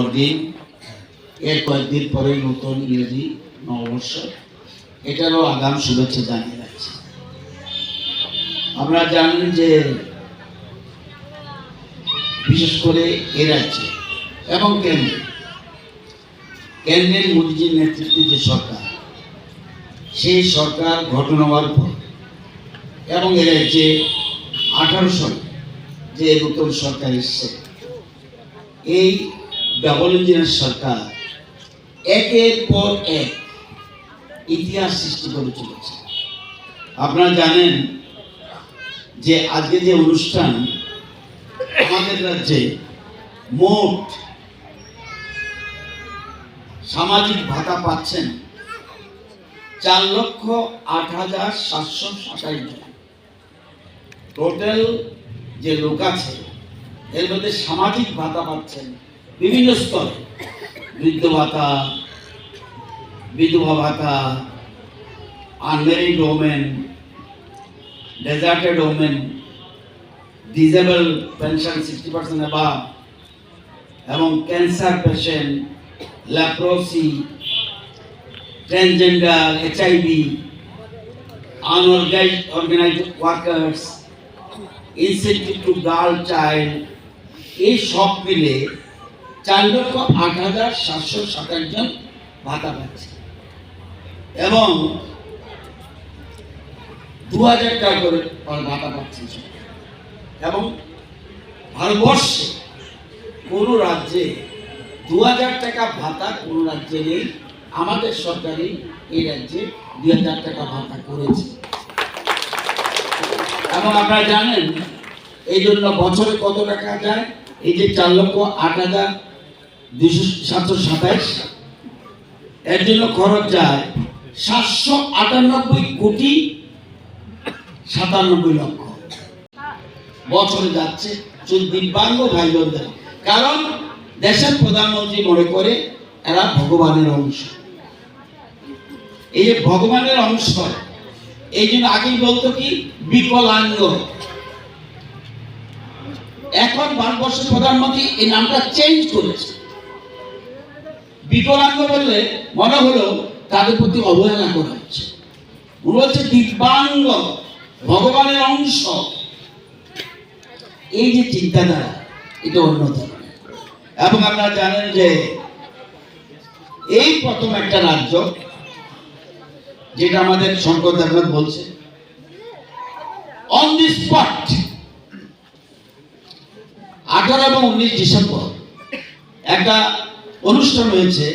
বড়দিন এর কয়েকদিন পরে নতুন ইংরেজি নববর্ষ। এটারও আগাম শুভেচ্ছা জানিয়ে যাচ্ছে আপনারা জানেন যে বিশেষ করে এ রাজ্যে এবং কেন্দ্রে, কেন্দ্রের মোদীজির নেতৃত্বে যে সরকার, সেই সরকার গঠন হওয়ার পর এবং এ রাজ্যে আঠারো সালে যে নতুন সরকার এসছে, এই ডাবল ইঞ্জিনের সরকার একের পর এক ইতিহাস সৃষ্টি করে চলেছে। আপনারা জানেন যে আজকে যে অনুষ্ঠান আমাদের রাজ্যে মোট সামাজিক ভাতা পাচ্ছেন চার লক্ষ আট হাজার সাতশো সাতাশ জন। টোটাল যে লোক আছে, এর মধ্যে সামাজিক ভাতা পাচ্ছেন বিভিন্ন স্তরে। বৃদ্ধ ভাতা, বিধবা ভাতা unmarried women deserted women disabled pension sixty percent above এবং cancer patient leprosy transgender HIV unorganized, organized workers incentive to girl child এই সব মিলে চার লক্ষ আট হাজার সাতশো সাতাশ জন ভাতা পাচ্ছে। এবং দু হাজার টাকা করে ভাতা পাচ্ছে। এবং ভারতবর্ষে কোনো রাজ্যে দু হাজার টাকা ভাতা কোনো রাজ্যে নেই। আমাদের সরকারই এই রাজ্যে দু হাজার টাকা ভাতা করেছে। এবং আপনারা জানেন, এই জন্য বছরে কত টাকা যায়? এই যে চার লক্ষ আট হাজার এর জন্য খরচ যায় সাতশো আটানব্বই কোটি সাতানব্বই লক্ষ। বছরে যাচ্ছে দিব্যাঙ্গ ভাই বোনদের কারণ দেশের প্রধানমন্ত্রী মনে করে এরা ভগবানের অংশ। এই যে ভগবানের অংশ, এই জন্য আগেই বলতো কি? বিকলাঙ্গ। এখন ভারতবর্ষের প্রধানমন্ত্রী এই নামটা চেঞ্জ করেছে। বিকলাঙ্গ বললে মনে হলো তাদের প্রতি অবহেলা করা হচ্ছে। বলছে দিব্যাঙ্গ, ভগবানের অংশ। এই যে চিন্তাধারা, এটা অন্য ধরনের। এবং আপনারা জানেন যে এই প্রথম একটা রাজ্য, যেটা আমাদের শঙ্কর দেবনাথ বলছে অন দি স্পট আঠারো এবং উনিশ ডিসেম্বর, একটা অনুষ্ঠান হয়েছে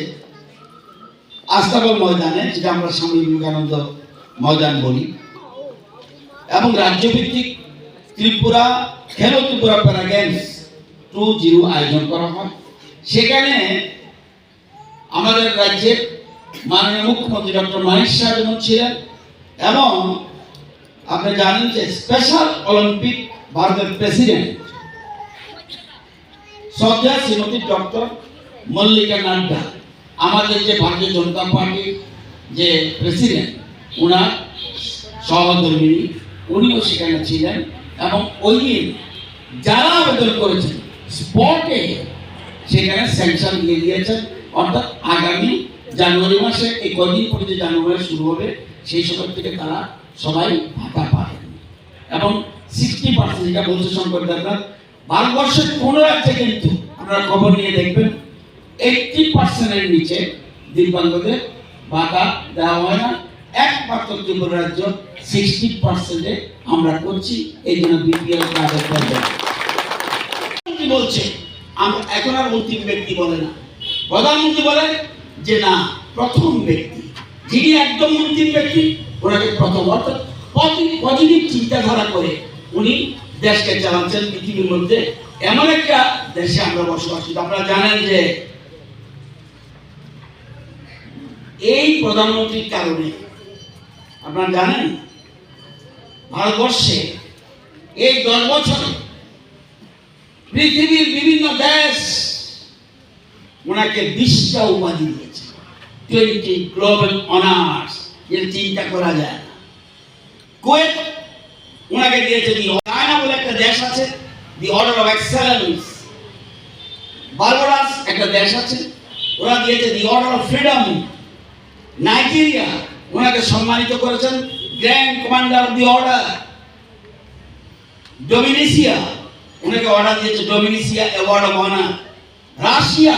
আস্তাবল ময়দানে, যেটা আমরা স্বামী বিবেকানন্দ ময়দান বলি। এবং রাজ্যভিত্তিক ত্রিপুরা খেলো ত্রিপুরা প্যারা গেমস টু জিরো আয়োজন করা হয়। সেখানে আমাদের রাজ্যের মাননীয় মুখ্যমন্ত্রী ডক্টর মানিক শাহ যেমন ছিলেন, এবং আপনি জানেন যে স্পেশাল অলিম্পিক ভারতের প্রেসিডেন্ট শ্রদ্ধা শ্রীমতী ডক্টর মল্লিকা নাড্ডা, আমাদের যে ভারতীয় জনতা পার্টির যে প্রেসিডেন্ট ওনার সহধর্মিনী, উনিও সেখানে ছিলেন এবং ওই দিন যারা আবেদন করেছেন স্পটে সেখানে স্যাংশন দিয়ে দিয়েছেন। অর্থাৎ আগামী জানুয়ারি মাসে, এই কদিন পরে যে জানুয়ারি শুরু হবে, সেই সময় থেকে তারা সবাই ভাতা পাবেন। এবং সিক্সটি পার্সেন্ট যেটা বলছে শঙ্কর দেবনাথ ভারতবর্ষের কোনো রাজ্যে কিন্তু আপনারা খবর নিয়ে দেখবেন পার্সেন্টের নিচে ভাতা দেওয়া হয় না। একমাত্র ত্রিপুরা রাজ্য সিক্সটি পার্সেন্টে আমরা করছি। এই জন্য বিপিএল বলছে, আমরা এখন আর অন্তিম ব্যক্তি বলে না। প্রধানমন্ত্রী বলে যে, না, প্রথম ব্যক্তি। যিনি একদম অন্তিম ব্যক্তি, ওনাকে প্রথম অর্থাৎ পজিটিভ চিন্তাধারা করে উনি দেশকে চালাচ্ছেন। পৃথিবীর মধ্যে এমন একটা দেশে আমরা বসবাস করি। আপনারা জানেন যে এই প্রধানমন্ত্রীর কারণে, আপনারা জানেন, ভারতবর্ষে এই দশ বছরে পৃথিবীর বিভিন্ন দেশ ওনাকে বিশটা উপাধি দিয়েছে। টোয়েন্টি গ্লোবাল অনার্স যেটা চিন্তা করা যায় না। কুয়েত ওনাকে দিয়েছে দি চায়না বলে একটা দেশ আছে the order of excellence Barbados একটা দেশ আছে, ওরা দিয়েছে the order of freedom Nigeria, ওনাকে সম্মানিত করেছেন grand commander of the order. Dominica ওনাকে অর্ডার দিয়েছে Dominica award of honour. Russia,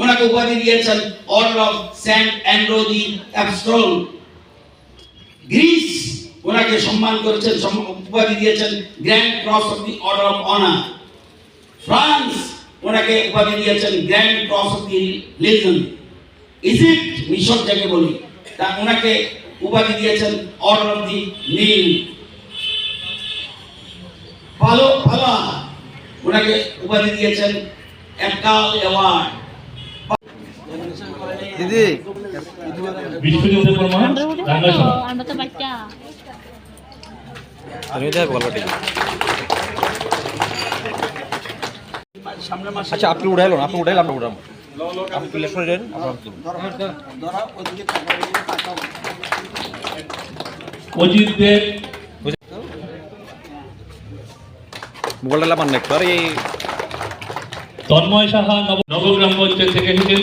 ওনাকে উপাধি দিয়েছেন order of Saint Andrew apostle Greece, ওনাকে সম্মান করেছেন উপাধি দিয়েছেন grand cross of the order of honour. France, ওনাকে উপাধি দিয়েছেন grand cross of the legion Egypt মিশর যাকে বলি। তা ওনাকে উপাধি দিয়েছেন দি নীল। ভালো ভালো। ওনাকে উপাধি দিয়েছেন একাল অ্যাওয়ার্ড দিদি। আমরা তো বাচ্চা আচ্ছা আপনি উঠাইলো আপনি উঠাইলে আমরা উঠাবো আপনি প্লে করে দেন। অজিত দেব মোবাইলটা লাগান না একটু এই তন্ময় সাহা নবগ্রাম পঞ্চায়েত থেকে এসেছেন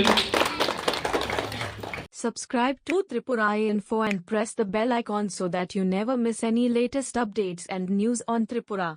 Subscribe to Tripura Info and press the bell icon so that you never miss any latest updates and news on Tripura.